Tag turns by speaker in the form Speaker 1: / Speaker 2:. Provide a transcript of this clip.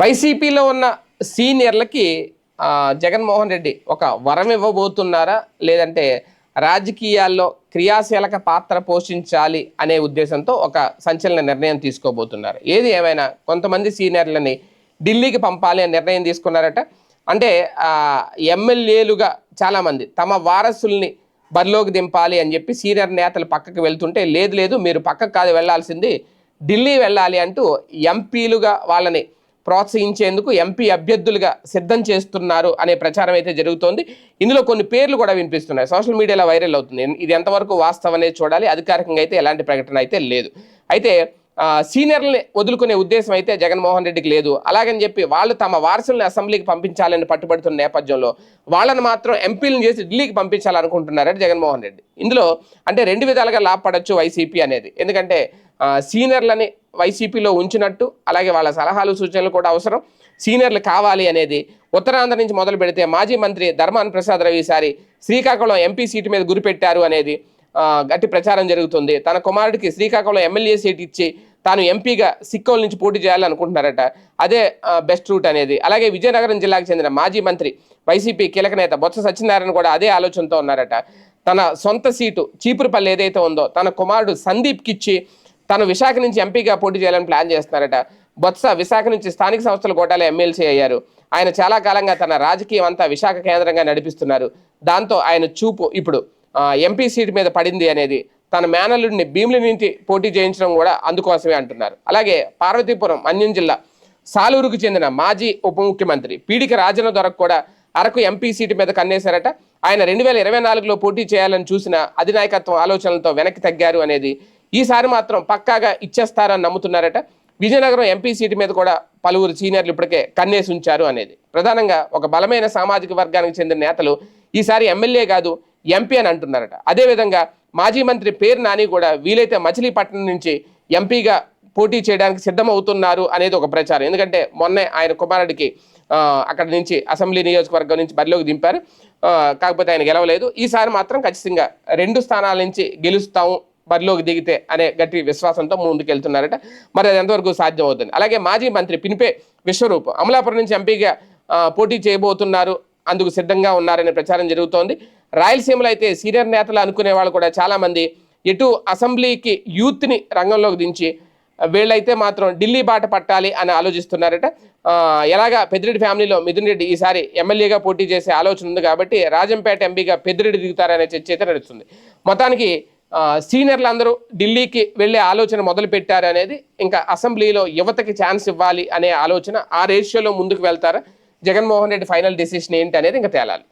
Speaker 1: వైసీపీలో ఉన్న సీనియర్లకి జగన్మోహన్ రెడ్డి ఒక వరం ఇవ్వబోతున్నారా? లేదంటే రాజకీయాల్లో క్రియాశీలక పాత్ర పోషించాలి అనే ఉద్దేశంతో ఒక సంచలన నిర్ణయం తీసుకోబోతున్నారు. ఏది ఏమైనా కొంతమంది సీనియర్లని ఢిల్లీకి పంపాలి అనే నిర్ణయం తీసుకున్నారట. అంటే ఎమ్మెల్యేలుగా చాలామంది తమ వారసుల్ని బరిలోకి దింపాలి అని చెప్పి సీనియర్ నేతలు పక్కకు వెళ్తుంటే లేదు లేదు మీరు పక్కకు కాదు వెళ్ళాల్సింది ఢిల్లీ వెళ్ళాలి అంటూ ఎంపీలుగా వాళ్ళని ప్రోత్సహించేందుకు ఎంపీ అభ్యర్థులుగా సిద్ధం చేస్తున్నారు అనే ప్రచారం అయితే జరుగుతోంది. ఇందులో కొన్ని పేర్లు కూడా వినిపిస్తున్నాయి. సోషల్ మీడియాలో వైరల్ అవుతుంది. ఇది ఎంతవరకు వాస్తవం అనేది చూడాలి. అధికారికంగా అయితే ఎలాంటి ప్రకటన అయితే లేదు. అయితే సీనియర్లని వదులుకునే ఉద్దేశం అయితే జగన్మోహన్ రెడ్డికి లేదు. అలాగని చెప్పి వాళ్ళు తమ వారసుల్ని అసెంబ్లీకి పంపించాలని పట్టుబడుతున్న నేపథ్యంలో వాళ్ళని మాత్రం ఎంపీలను చేసి ఢిల్లీకి పంపించాలనుకుంటున్నారని జగన్మోహన్ రెడ్డి. ఇందులో అంటే రెండు విధాలుగా లాభపడచ్చు వైసీపీ అనేది. ఎందుకంటే సీనియర్లని వైసీపీలో ఉంచినట్టు అలాగే వాళ్ళ సలహాలు సూచనలు కూడా అవసరం. సీనియర్లు కావాలి అనేది ఉత్తరాంధ్ర నుంచి మొదలు పెడితే మాజీ మంత్రి ధర్మాన ప్రసాద్ రవి ఈసారి శ్రీకాకుళం ఎంపీ సీటు మీద గురిపెట్టారు అనేది గట్టి ప్రచారం జరుగుతుంది. తన కుమారుడికి శ్రీకాకుళం ఎమ్మెల్యే సీట్ ఇచ్చి తాను ఎంపీగా సిక్కోల్ నుంచి పోటీ చేయాలనుకుంటున్నారట. అదే బెస్ట్ రూట్ అనేది. అలాగే విజయనగరం జిల్లాకు చెందిన మాజీ మంత్రి వైసీపీ కీలక నేత బొత్స సత్యనారాయణ కూడా అదే ఆలోచనతో ఉన్నారట. తన సొంత సీటు చీపురుపల్లి ఏదైతే ఉందో తన కుమారుడు సందీప్కి ఇచ్చి తను విశాఖ నుంచి ఎంపీగా పోటీ చేయాలని ప్లాన్ చేస్తున్నారట. బొత్స విశాఖ నుంచి స్థానిక సంస్థల కోటాలో ఎమ్మెల్సీ అయ్యారు. ఆయన చాలా కాలంగా తన రాజకీయం అంతా విశాఖ కేంద్రంగా నడిపిస్తున్నారు. దాంతో ఆయన చూపు ఇప్పుడు ఎంపీ సీట్ మీద పడింది అనేది తన మేనల్లుడిని భీమిలి నుంచి పోటీ చేయించడం కూడా అందుకోసమే అంటున్నారు. అలాగే పార్వతీపురం అన్యం జిల్లా సాలూరుకు చెందిన మాజీ ఉప ముఖ్యమంత్రి పీడిక రాజన దొరకు కూడా అరకు ఎంపీ సీటు మీద కన్నేశారట. ఆయన రెండు వేల ఇరవై నాలుగులో పోటీ చేయాలని చూసిన అధినాయకత్వం ఆలోచనలతో వెనక్కి తగ్గారు అనేది ఈసారి మాత్రం పక్కాగా ఇచ్చేస్తారని నమ్ముతున్నారట. విజయనగరం ఎంపీ సీటు మీద కూడా పలువురు సీనియర్లు ఇప్పటికే కన్నేసి ఉంచారు అనేది. ప్రధానంగా ఒక బలమైన సామాజిక వర్గానికి చెందిన నేతలు ఈసారి ఎమ్మెల్యే కాదు ఎంపీ అని అంటున్నారట. అదేవిధంగా మాజీ మంత్రి పేరు నాని కూడా వీలైతే మచిలీపట్నం నుంచి ఎంపీగా పోటీ చేయడానికి సిద్ధమవుతున్నారు అనేది ఒక ప్రచారం. ఎందుకంటే మొన్నే ఆయన కుమారుడికి అక్కడ నుంచి అసెంబ్లీ నియోజకవర్గం నుంచి బరిలోకి దింపారు. కాకపోతే ఆయన గెలవలేదు. ఈసారి మాత్రం ఖచ్చితంగా రెండు స్థానాల నుంచి గెలుస్తాము బరిలోకి దిగితే అనే గట్టి విశ్వాసంతో ముందుకెళ్తున్నారట. మరి అది ఎంతవరకు సాధ్యం అవుతుంది అలాగే మాజీ మంత్రి పినిపే విశ్వరూప్ అమలాపురం నుంచి ఎంపీగా పోటీ చేయబోతున్నారు అందుకు సిద్ధంగా ఉన్నారనే ప్రచారం జరుగుతోంది. రాయలసీమలో అయితే సీనియర్ నేతలు అనుకునే వాళ్ళు కూడా చాలామంది ఎటు అసెంబ్లీకి యూత్ని రంగంలోకి దించి వీళ్ళైతే మాత్రం ఢిల్లీ బాట పట్టాలి అని ఆలోచిస్తున్నారట. ఎలాగా పెద్దిరెడ్డి ఫ్యామిలీలో మిథున్ రెడ్డి ఈసారి ఎమ్మెల్యేగా పోటీ చేసే ఆలోచన ఉంది కాబట్టి రాజంపేట ఎంపీగా పెద్దిరెడ్డి దిగుతారనే చర్చ అయితే నడుస్తుంది. మొత్తానికి సీనియర్లు అందరూ ఢిల్లీకి వెళ్ళే ఆలోచన మొదలు పెట్టారు అనేది ఇంకా అసెంబ్లీలో యువతకి ఛాన్స్ ఇవ్వాలి అనే ఆలోచన ఆ రేషియోలో ముందుకు వెళ్తారా? జగన్మోహన్ రెడ్డి ఫైనల్ డెసిషన్ ఏంటి అనేది ఇంకా తేలాలి.